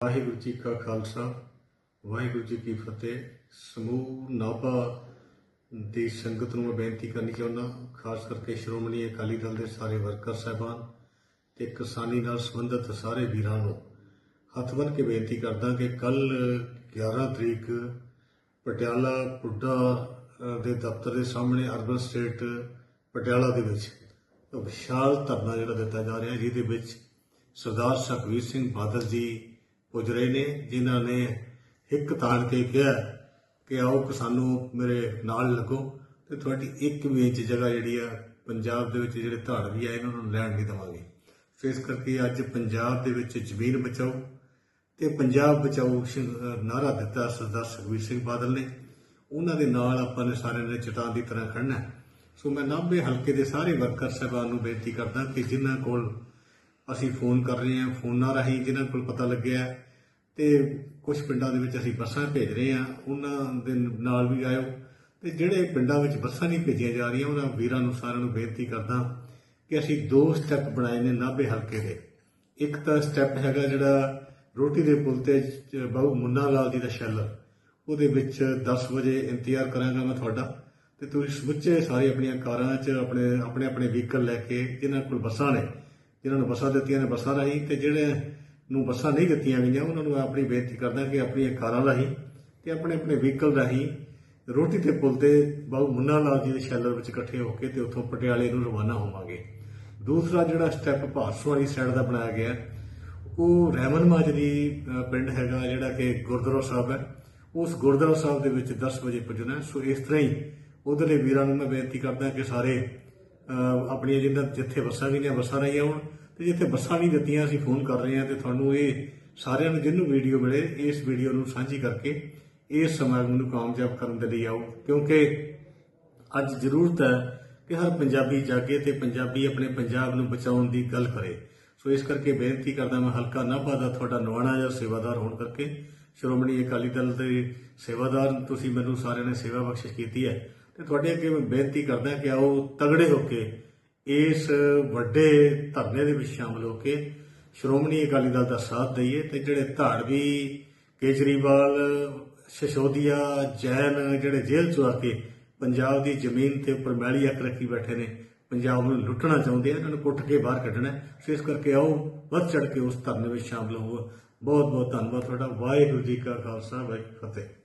ਵਾਹਿਗੁਰੂ ਜੀ ਕਾ ਖਾਲਸਾ, ਵਾਹਿਗੁਰੂ ਜੀ ਕੀ ਫਤਿਹ। ਸਮੂਹ ਨਾਭਾ ਦੀ ਸੰਗਤ ਨੂੰ ਮੈਂ ਬੇਨਤੀ ਕਰਨੀ ਚਾਹੁੰਦਾ ਖਾਸ ਕਰਕੇ ਸ਼੍ਰੋਮਣੀ ਅਕਾਲੀ ਦਲ ਦੇ ਸਾਰੇ ਵਰਕਰ ਸਾਹਿਬਾਨ ਤੇ ਕਿਸਾਨੀ ਨਾਲ ਸੰਬੰਧਿਤ ਸਾਰੇ ਵੀਰਾਂ ਨੂੰ ਹੱਥ ਬੰਨ੍ਹ ਕੇ ਬੇਨਤੀ ਕਰਦਾ ਕਿ ਕੱਲ 11 ਤਰੀਕ ਪਟਿਆਲਾ ਪੁੱਡਾ ਦੇ ਦਫ਼ਤਰ ਦੇ ਸਾਹਮਣੇ ਅਰਬਨ ਸਟੇਟ ਪਟਿਆਲਾ ਦੇ ਵਿੱਚ ਵਿਸ਼ਾਲ ਧਰਨਾ ਜਿਹੜਾ ਦਿੱਤਾ ਜਾ ਰਿਹਾ, ਜਿਹਦੇ ਵਿੱਚ ਸਰਦਾਰ ਸੁਖਬੀਰ ਸਿੰਘ ਬਾਦਲ ਜੀ ਪੁੱਜ ਰਹੇ ਨੇ, ਜਿਨ੍ਹਾਂ ਨੇ ਇੱਕ ਤਾਣ ਕੇ ਕਿਹਾ ਕਿ ਆਓ ਕਿਸਾਨੋ ਮੇਰੇ ਨਾਲ ਲੱਗੋ ਤੇ ਤੁਹਾਡੀ ਇੱਕ ਵੀ ਇੰਚ ਜਗ੍ਹਾ ਜਿਹੜੀ ਆ ਪੰਜਾਬ ਦੇ ਵਿੱਚ ਜਿਹੜੇ ਧਾੜ ਵੀ ਆ ਇਹਨਾਂ ਨੂੰ ਲੈਣ ਨਹੀਂ ਦੇਵਾਂਗੇ। ਸੋ ਇਸ ਕਰਕੇ ਅੱਜ ਪੰਜਾਬ ਦੇ ਵਿੱਚ ਜ਼ਮੀਨ ਬਚਾਓ ਤੇ ਪੰਜਾਬ ਬਚਾਓ ਸ਼- ਨਾਅਰਾ ਦਿੱਤਾ ਸਰਦਾਰ ਸੁਖਬੀਰ ਸਿੰਘ ਬਾਦਲ ਨੇ। ਉਹਨਾਂ ਦੇ ਨਾਲ ਆਪਾਂ ਨੇ ਸਾਰਿਆਂ ਨੇ ਚਟਾਨ ਦੀ ਤਰ੍ਹਾਂ ਖੜਨਾ ਸੋ ਮੈਂ ਨਾਭੇ ਹਲਕੇ ਦੇ ਸਾਰੇ ਵਰਕਰ ਸਾਹਿਬਾਨ ਨੂੰ ਬੇਨਤੀ ਕਰਦਾ ਕਿ ਜਿਨ੍ਹਾਂ ਕੋਲ ਅਸੀਂ ਫੋਨ ਕਰ ਰਹੇ ਹਾਂ, ਫੋਨਾਂ ਰਾਹੀਂ ਜਿਨ੍ਹਾਂ ਕੋਲ ਪਤਾ ਲੱਗਿਆ ਹੈ ਤੇ ਕੁਝ ਪਿੰਡਾਂ ਦੇ ਵਿੱਚ ਅਸੀਂ ਬੱਸਾਂ ਭੇਜ ਰਹੇ ਹਾਂ, ਉਹਨਾਂ ਦੇ ਨਾਲ ਵੀ ਆਇਓ ਤੇ ਜਿਹੜੇ ਪਿੰਡਾਂ ਵਿੱਚ ਬੱਸਾਂ ਨਹੀਂ ਭੇਜੀਆਂ ਜਾ ਰਹੀਆਂ, ਉਹਨਾਂ ਵੀਰਾਂ ਨੂੰ ਸਾਰਿਆਂ ਨੂੰ ਬੇਨਤੀ ਕਰਦਾ ਕਿ ਅਸੀਂ ਦੋ ਸਟੈਪ ਬਣਾਏ ਨੇ ਨਾਭੇ ਹਲਕੇ ਦੇ। ਇੱਕ ਤਾਂ ਸਟੈਪ ਹੈਗਾ ਜਿਹੜਾ ਰੋਟੀ ਦੇ ਪੁਲ ਤੇ ਜ- ਬਾਬੂ ਮੁੰਨਾ ਲਾਲ ਜੀ ਦਾ ਸ਼ੈਲਰ ਉਹਦੇ ਵਿੱਚ 10 ਵਜੇ ਇੰਤਜ਼ਾਰ ਕਰਾਂਗਾ ਮੈਂ ਤੁਹਾਡਾ ਤੇ ਤੁਸੀਂ ਸਮੁੱਚੇ ਸਾਰੇ ਆਪਣੀਆਂ ਕਾਰਾਂ 'ਚ ਆਪਣੇ ਆਪਣੇ ਆਪਣੇ ਵਹੀਕਲ ਲੈ ਕੇ ਜਿਨ੍ਹਾਂ ਕੋਲ ਬੱਸਾਂ ਨੇ ਜਿਨ੍ਹਾਂ ਨੂੰ ਬੱਸਾਂ ਦਿੱਤੀਆਂ ਨੇ ਬੱਸਾਂ ਰਾਹੀਂ ਤੇ ਜਿਹੜੇ ਨੂੰ ਬੱਸਾਂ ਨਹੀਂ ਦਿੱਤੀਆਂ ਗਈਆਂ, ਉਹਨਾਂ ਨੂੰ ਮੈਂ ਆਪਣੀ ਬੇਨਤੀ ਕਰਦਾ ਕਿ ਆਪਣੀਆਂ ਕਾਰਾਂ ਰਾਹੀਂ ਤੇ ਆਪਣੇ ਆਪਣੇ ਵਹੀਕਲ ਰਾਹੀਂ ਰੋਟੀ 'ਤੇ ਪੁਲ ਤੇ ਬਾਬੂ ਮੁੰਨਾ ਲਾਲ ਜੀ ਦੇ ਸ਼ੈਲਰ ਵਿੱਚ ਇਕੱਠੇ ਹੋ ਕੇ ਤੇ ਉੱਥੋਂ ਪਟਿਆਲੇ ਨੂੰ ਰਵਾਨਾ ਹੋਵਾਂਗੇ। ਦੂਸਰਾ ਜਿਹੜਾ ਸਟੈਪ ਭਾਰਸੋਂ ਵਾਲੀ ਸਾਈਡ ਦਾ ਬਣਾਇਆ ਗਿਆ, ਉਹ ਰਹਿਮਨ ਮਾਜਰੀ ਪਿੰਡ ਹੈਗਾ ਜਿਹੜਾ ਕਿ ਗੁਰਦੁਆਰਾ ਸਾਹਿਬ ਹੈ। ਉਸ ਗੁਰਦੁਆਰਾ ਸਾਹਿਬ ਦੇ ਵਿੱਚ 10 ਵਜੇ ਪੁੱਜਣਾ ਸੋ ਇਸ ਤਰ੍ਹਾਂ ਹੀ ਉਧਰਲੇ ਵੀਰਾਂ ਨੂੰ ਮੈਂ ਬੇਨਤੀ ਕਰਦਾ ਕਿ ਸਾਰੇ ਆਪਣੀਆਂ ਜਿੰਨਾਂ ਜਿੱਥੇ ਬੱਸਾਂ ਗਈਆਂ ਬੱਸਾਂ ਰਾਹੀਂ ਆਉਣ ਤੇ ਜਿੱਥੇ ਬੱਸਾਂ ਨਹੀਂ ਦਿੱਤੀਆਂ ਅਸੀਂ ਫੋਨ ਕਰ ਰਹੇ ਹਾਂ ਤੇ ਤੁਹਾਨੂੰ ਇਹ ਸਾਰਿਆਂ ਨੂੰ ਜਿਹਨੂੰ ਵੀਡੀਓ ਮਿਲੇ ਇਸ ਵੀਡੀਓ ਨੂੰ ਸਾਂਝੀ ਕਰਕੇ ਇਸ ਸਮਾਗਮ ਨੂੰ ਕਾਮਯਾਬ ਕਰਨ ਦੇ ਲਈ ਆਓ। ਕਿਉਂਕਿ ਅੱਜ ਜ਼ਰੂਰਤ ਹੈ ਕਿ ਹਰ ਪੰਜਾਬੀ ਜਾਗੇ ਤੇ ਪੰਜਾਬੀ ਆਪਣੇ ਪੰਜਾਬ ਨੂੰ ਬਚਾਉਣ ਦੀ ਗੱਲ ਕਰੇ। ਸੋ ਇਸ ਕਰਕੇ ਬੇਨਤੀ ਕਰਦਾ ਮੈਂ ਹਲਕਾ ਨਾਭਾ ਦਾ ਤੁਹਾਡਾ ਨਵਾਣਾ ਜਿਹਾ ਸੇਵਾਦਾਰ ਹੋਣ ਕਰਕੇ ਸ਼੍ਰੋਮਣੀ ਅਕਾਲੀ ਦਲ ਦੇ ਸੇਵਾਦਾਰ ਤੁਸੀਂ ਮੈਨੂੰ ਸਾਰਿਆਂ ਨੇ ਸੇਵਾ ਬਖਸ਼ਿਸ਼ ਕੀਤੀ ਹੈ। ਤੇ ਤੁਹਾਡੇ ਅੱਗੇ ਮੈਂ ਬੇਨਤੀ ਕਰਦਾ ਕਿ ਆਓ ਤਗੜੇ ਹੋ ਕੇ ਇਸ ਵੱਡੇ ਧਰਨੇ ਦੇ ਵਿੱਚ ਸ਼ਾਮਲ ਹੋ ਕੇ ਸ਼੍ਰੋਮਣੀ ਅਕਾਲੀ ਦਲ ਦਾ ਸਾਥ ਦਈਏ ਤੇ ਜਿਹੜੇ ਧਾੜਵੀ, ਕੇਜਰੀਵਾਲ, ਸ਼ਸ਼ੋਦੀਆ, ਜੈਨ ਜਿਹੜੇ ਜੇਲ੍ਹ ਚੋਂ ਆ ਕੇ ਪੰਜਾਬ ਦੀ ਜ਼ਮੀਨ ਤੇ ਉੱਪਰ ਮੈਲੀ ਅੱਖ ਰੱਖੀ ਬੈਠੇ ਨੇ, ਪੰਜਾਬ ਨੂੰ ਲੁੱਟਣਾ ਚਾਹੁੰਦੇ ਆ, ਇਹਨਾਂ ਨੂੰ ਕੁੱਟ ਕੇ ਬਾਹਰ ਕੱਢਣਾ ਸੋ ਇਸ ਕਰਕੇ ਆਓ ਵੱਧ ਚੜ ਕੇ ਉਸ ਧਰਨੇ ਵਿੱਚ ਸ਼ਾਮਲ ਹੋਵੋ। ਬਹੁਤ ਬਹੁਤ ਧੰਨਵਾਦ ਤੁਹਾਡਾ। ਵਾਹਿਗੁਰੂ ਜੀ ਕਾ ਖਾਲਸਾ, ਵਾਹਿਗੁਰੂ ਫਤਿਹ।